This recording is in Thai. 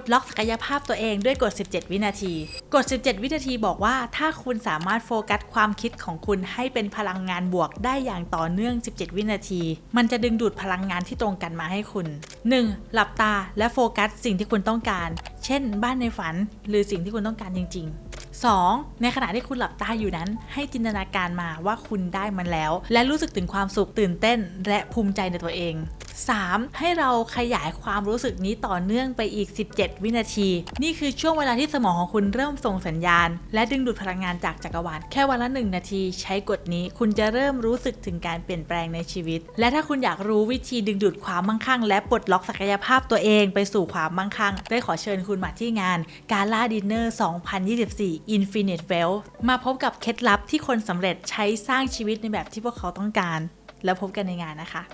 ดล็อกศักยภาพตัวเองด้วยกฎ 17 วินาที กฎ 17 วินาทีบอกว่า ถ้าคุณสามารถโฟกัสความคิดของคุณให้เป็นพลังงานบวกได้อย่างต่อเนื่อง 17 วินาที มันจะดึงดูดพลังงานที่ตรงกันมาให้คุณ 1. หลับตาและโฟกัสสิ่งที่คุณต้องการ เช่น บ้านในฝัน หรือสิ่งที่คุณต้องการจริง ๆ 2. ในขณะที่คุณหลับตาอยู่นั้น ให้จินตนาการมาว่าคุณได้มันแล้ว และรู้สึกถึงความสุขตื่นเต้น และภูมิใจในตัวเอง 3. ให้เราขยายความรู้สึกนี้ต่อเนื่องไปอีก 17 วินาที นี่คือช่วงเวลาที่สมองของคุณเริ่มส่งสัญญาณ และดึงดูดพลังงานจากจักรวาลแค่วันละ 1 นาที ใช้กฎนี้คุณจะเริ่มรู้สึกถึงการเปลี่ยนแปลงในชีวิต และถ้าคุณอยากรู้วิธีดึงดูดความมั่งคั่ง และปลดล็อกศักยภาพตัวเองไปสู่ความมั่งคั่ง ได้ขอเชิญคุณมาที่งานกาล่าดินเนอร์ 2024 Infinite Wealth มาพบกับเคล็ดลับที่คนสำเร็จใช้สร้างชีวิตในแบบที่พวกเขาต้องการ แล้วพบกันในงานนะคะ